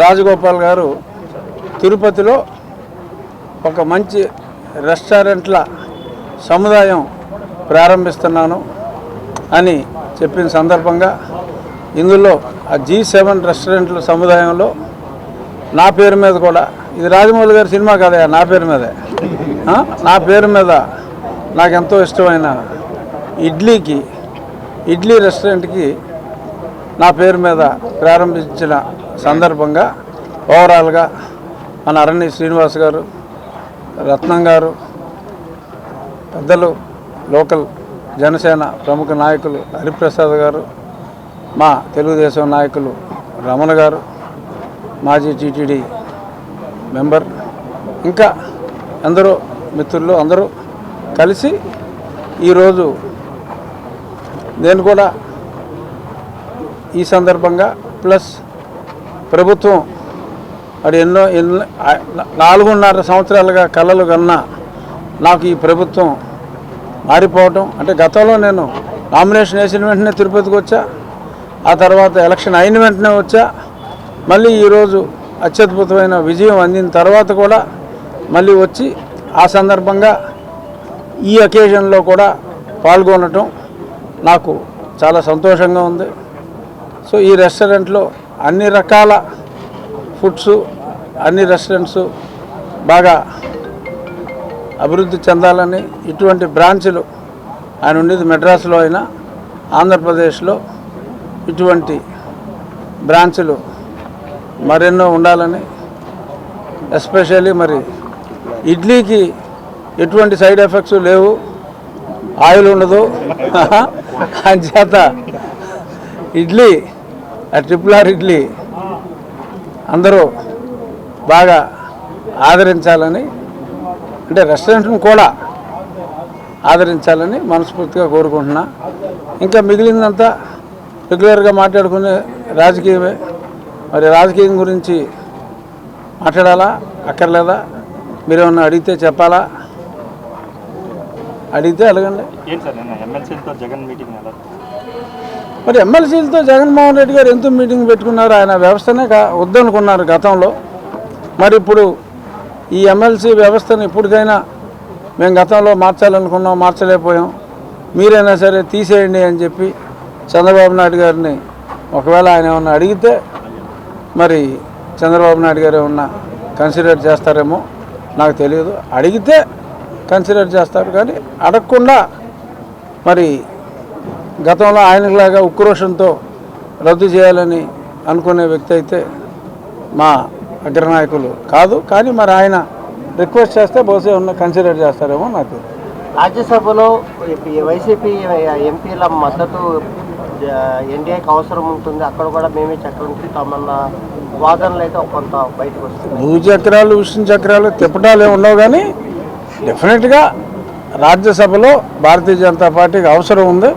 రాజగోపాల్ గారు తిరుపతిలో ఒక మంచి రెస్టారెంట్ల సముదాయం ప్రారంభిస్తున్నాను అని చెప్పిన సందర్భంగా ఇందులో ఆ జీ సెవెన్ రెస్టారెంట్ల సముదాయంలో నా పేరు మీద కూడా ఇది రాజమౌళి గారి సినిమా కదా నా పేరు మీదే. నా పేరు మీద నాకు ఎంతో ఇష్టమైన ఇడ్లీకి ఇడ్లీ రెస్టారెంట్కి నా పేరు మీద ప్రారంభించిన సందర్భంగా ఓవరాల్గా మన అరణ్య శ్రీనివాస్ గారు రత్నం గారు పెద్దలు లోకల్ జనసేన ప్రముఖ నాయకులు హరిప్రసాద్ గారు మా తెలుగుదేశం నాయకులు రమణ గారు మాజీ టీటీడీ మెంబర్ ఇంకా ఎందరో మిత్రులు అందరూ కలిసి ఈరోజు నేను కూడా ఈ సందర్భంగా ప్లస్ ప్రభుత్వం మరి ఎన్నో ఎన్నో నాలుగున్నర సంవత్సరాలుగా కలలు కన్నా నాకు ఈ ప్రభుత్వం మారిపోవటం. అంటే గతంలో నేను నామినేషన్ వేసిన వెంటనే తిరుపతికి వచ్చా ఆ తర్వాత ఎలక్షన్ అయిన వెంటనే వచ్చా మళ్ళీ ఈరోజు అత్యద్భుతమైన విజయం అందిన తర్వాత కూడా మళ్ళీ వచ్చి ఆ సందర్భంగా ఈ అకేషన్లో కూడా పాల్గొనటం నాకు చాలా సంతోషంగా ఉంది. సో ఈ రెస్టారెంట్లో అన్ని రకాల ఫుడ్స్ అన్ని రెస్టారెంట్స్ బాగా అభివృద్ధి చెందాలని ఇటువంటి బ్రాంచ్లు ఆయన ఉండేది మెడ్రాస్లో అయినా ఆంధ్రప్రదేశ్లో ఇటువంటి బ్రాంచ్లు మరెన్నో ఉండాలని ఎస్పెషల్లీ మరి ఇడ్లీకి ఎటువంటి సైడ్ ఎఫెక్ట్స్ లేవు ఆయిల్ ఉండదు. అంచేత ఇడ్లీ ట్రిపుల్ ఆర్ ఇడ్లీ అందరూ బాగా ఆదరించాలని అంటే రెస్టారెంట్ను కూడా ఆదరించాలని మనస్ఫూర్తిగా కోరుకుంటున్నా. ఇంకా మిగిలిందంతా రెగ్యులర్గా మాట్లాడుకునే రాజకీయమే. మరి రాజకీయం గురించి మాట్లాడాలా? అక్కర్లేదా? మీరేమన్నా అడిగితే చెప్పాలా? అడిగితే అడగండి. ఏంటి సార్ జగన్ మీటింగ్ మరి ఎమ్మెల్సీలతో జగన్మోహన్ రెడ్డి గారు ఎందుకు మీటింగ్ పెట్టుకున్నారు? ఆయన వ్యవస్థనే కా వద్దనుకున్నారు గతంలో. మరి ఇప్పుడు ఈ ఎమ్మెల్సీ వ్యవస్థను ఇప్పటికైనా మేము గతంలో మార్చాలనుకున్నాం మార్చలేకపోయాం. మీరైనా సరే తీసేయండి అని చెప్పి చంద్రబాబు నాయుడు గారిని ఒకవేళ ఆయన ఏమన్నా అడిగితే మరి చంద్రబాబు నాయుడు గారు ఏమన్నా కన్సిడర్ చేస్తారేమో నాకు తెలియదు. అడిగితే కన్సిడర్ చేస్తారు కానీ అడగకుండా మరి గతంలో ఆయనలాగా ఉక్రోషంతో రద్దు చేయాలని అనుకునే వ్యక్తి అయితే మా అగ్రనాయకులు కాదు. కానీ మరి ఆయన రిక్వెస్ట్ చేస్తే బహుశా ఉన్న కన్సిడర్ చేస్తారేమో నాకు. రాజ్యసభలో వైసీపీ ఎంపీల మద్దతు ఎన్డీఏకి అవసరం ఉంటుంది. అక్కడ కూడా మేమే చక్రం తిప్పుతామన్న వాదనలు అయితే కొంత బయటకు వస్తుంది భూ చక్రాలు విష్ణు చక్రాలు తిప్పటాలు ఏమి ఉండవు కానీ డెఫినెట్గా రాజ్యసభలో భారతీయ జనతా పార్టీకి అవసరం ఉంది.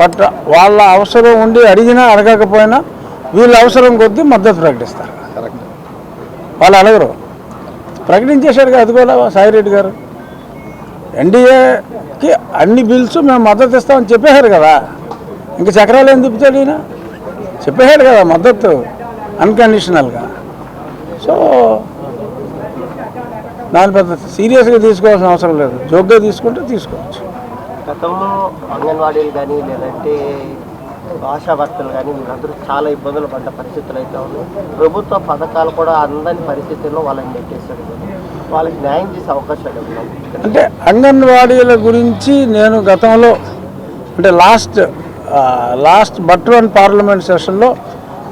బట్ వాళ్ళ అవసరం ఉండి అడిగినా అడగకపోయినా వీళ్ళ అవసరం కొద్దీ మద్దతు ప్రకటిస్తారు. వాళ్ళు అడగరు. ప్రకటించేశారు కదా అది కూడా సాయిరెడ్డి గారు. ఎన్డీఏకి అన్ని బిల్స్ మేము మద్దతు ఇస్తామని చెప్పేశారు కదా. ఇంక చక్రాలు ఏం తిప్పుతాడు ఈయన? చెప్పేశాడు కదా మద్దతు అన్కండిషనల్గా. సో దాని పెద్ద సీరియస్గా తీసుకోవాల్సిన అవసరం లేదు. జోక్గా తీసుకుంటే తీసుకోవచ్చు. గతంలో అంగన్వాడీలు కానీ లేదంటే ఆశాభర్తలు కానీ వీళ్ళందరూ చాలా ఇబ్బందులు పడ్డ పరిస్థితులు అయితే ఉన్నాయి. ప్రభుత్వ పథకాలు కూడా అందని పరిస్థితుల్లో వాళ్ళని నెట్టేశారు. వాళ్ళకి న్యాయం చేసే అవకాశాలు అంటే అంగన్వాడీల గురించి నేను గతంలో అంటే last last but one parliament సెషన్లో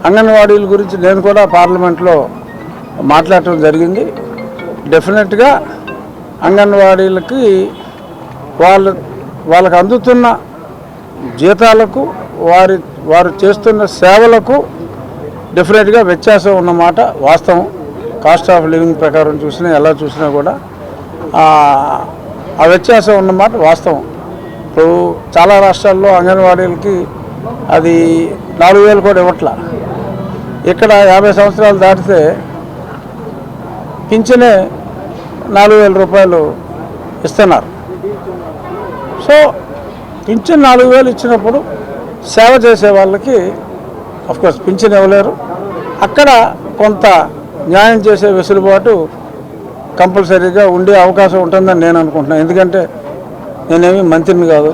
అంగన్వాడీల గురించి నేను కూడా పార్లమెంట్లో మాట్లాడటం జరిగింది. డెఫినెట్గా అంగన్వాడీలకి వాళ్ళు వాళ్ళకి అందుతున్న జీతాలకు వారి వారు చేస్తున్న సేవలకు డెఫినెట్గా వ్యత్యాసం ఉన్నమాట. వాస్తవం. కాస్ట్ ఆఫ్ లివింగ్ ప్రకారం చూసినా ఎలా చూసినా కూడా ఆ ఆ వ్యత్యాసం ఉన్నమాట వాస్తవం. ఇప్పుడు చాలా రాష్ట్రాల్లో అంగన్వాడీలకి అది నాలుగు వేలు కూడా ఇవ్వట్ల. ఇక్కడ యాభై సంవత్సరాలు దాటితే పింఛనే నాలుగు వేల రూపాయలు ఇస్తున్నారు. సో పింఛన్ నాలుగు వేలు ఇచ్చినప్పుడు సేవ చేసే వాళ్ళకి కోర్స్ పింఛన్ ఇవ్వలేరు. అక్కడ కొంత న్యాయం చేసే వెసులుబాటు కంపల్సరీగా ఉండే అవకాశం ఉంటుందని నేను అనుకుంటున్నాను. ఎందుకంటే నేనేమి మంత్రిని కాదు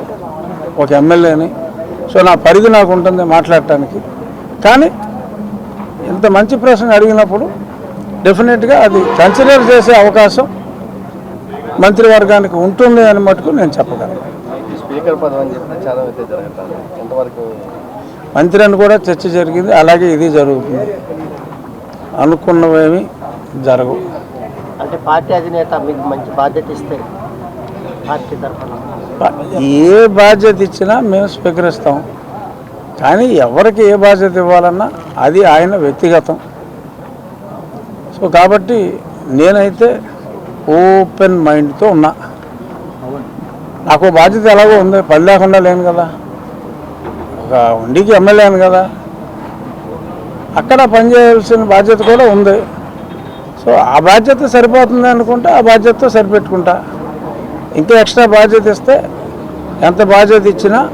ఒక ఎమ్మెల్యేని. సో నా పరిధి నాకు ఉంటుంది మాట్లాడటానికి. కానీ ఇంత మంచి ప్రశ్న అడిగినప్పుడు డెఫినెట్గా అది కన్సిడర్ చేసే అవకాశం మంత్రివర్గానికి ఉంటుంది అని మటుకు నేను చెప్పగలను. స్పీకర్ పదవి అని చెప్పి ప్రచారం అయితే జరగట్లేదు ఎంతవరకు మంత్రి అని కూడా చర్చ జరిగింది. అలాగే ఇది జరుగుతుంది. అనుకున్నవేమి జరగవు. అంటే పార్టీ అధినేత మీకు మంచి బాధ్యత ఇస్తే పార్టీ తరఫున? ఏ బాధ్యత ఇచ్చినా మేము స్వీకరిస్తాం. కానీ ఎవరికి ఏ బాధ్యత ఇవ్వాలన్నా అది ఆయన వ్యక్తిగతం. సో కాబట్టి నేనైతే ఓపెన్ మైండ్తో ఉన్నా. నాకు బాధ్యత ఎలాగో ఉంది. పని లేకుండా లేను కదా. ఒక ఉండికి ఎమ్మెల్యేను కదా. అక్కడ పనిచేయాల్సిన బాధ్యత కూడా ఉంది. సో ఆ బాధ్యత సరిపోతుంది అనుకుంటే ఆ బాధ్యతతో సరిపెట్టుకుంటా. ఇంకా ఎక్స్ట్రా బాధ్యత ఇస్తే ఎంత బాధ్యత ఇచ్చినా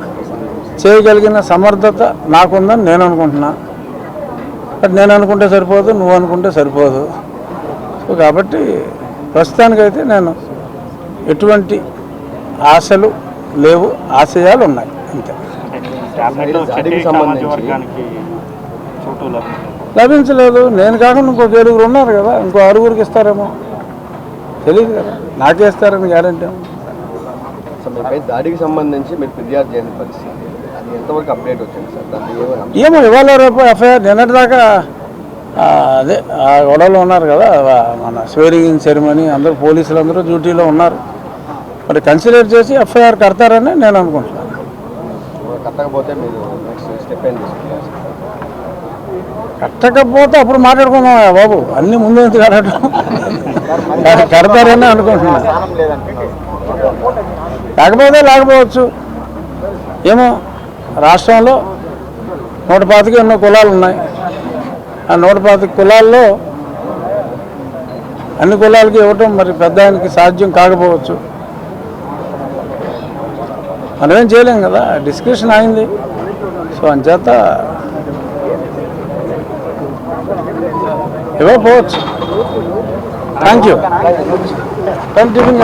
చేయగలిగిన సమర్థత నాకుందని నేను అనుకుంటున్నా. బట్ నేను అనుకుంటే సరిపోదు నువ్వు అనుకుంటే సరిపోదు. సో కాబట్టి ప్రస్తుతానికైతే నేను ఎటువంటి ఆశలు లేవు ఆశయాలు ఉన్నాయి అంతే. లభించలేదు. నేను కాకుండా ఇంకొక ఏడుగురు ఉన్నారు కదా ఇంకో ఆరుగురికి ఇస్తారేమో. తెలియదు కదా. నాకే ఇస్తారని గ్యారంటీ దాడికి సంబంధించి మీరు ఫిర్యాదు చేయని పరిస్థితి. అది ఎంతవరకు అప్డేట్ వచ్చింది సార్? ఏమో ఇవాళ రేపు ఎఫ్ఐఆర్ నిన్నటిదాకా ఆ, అదే ఆ గొడవలో ఉన్నారు కదా మన స్వేరింగ్ సెరమనీ అందరూ పోలీసులు అందరూ డ్యూటీలో ఉన్నారు. మరి కన్సిడర్ చేసి ఎఫ్ఐఆర్ కడతారని నేను అనుకుంటున్నాను. కట్టకపోతే అప్పుడు మాట్లాడుకుందాం బాబు. అన్ని ముందు ఎందుకు కట్టడం కడతారని అనుకుంటున్నాను. లేకపోతే లేకపోవచ్చు ఏమో రాష్ట్రంలో నూట పాతిక ఎన్నో కులాలు ఉన్నాయి. ఆ నూట పాతిక కులాల్లో అన్ని కులాలకి ఇవ్వటం మరి పెద్ద ఆయనకి సాధ్యం కాకపోవచ్చు. మనమేం చేయలేం కదా డిస్కషన్ అయింది. సో అంచేత ఇవ్వకపోవచ్చు థ్యాంక్ యూ టిఫిన్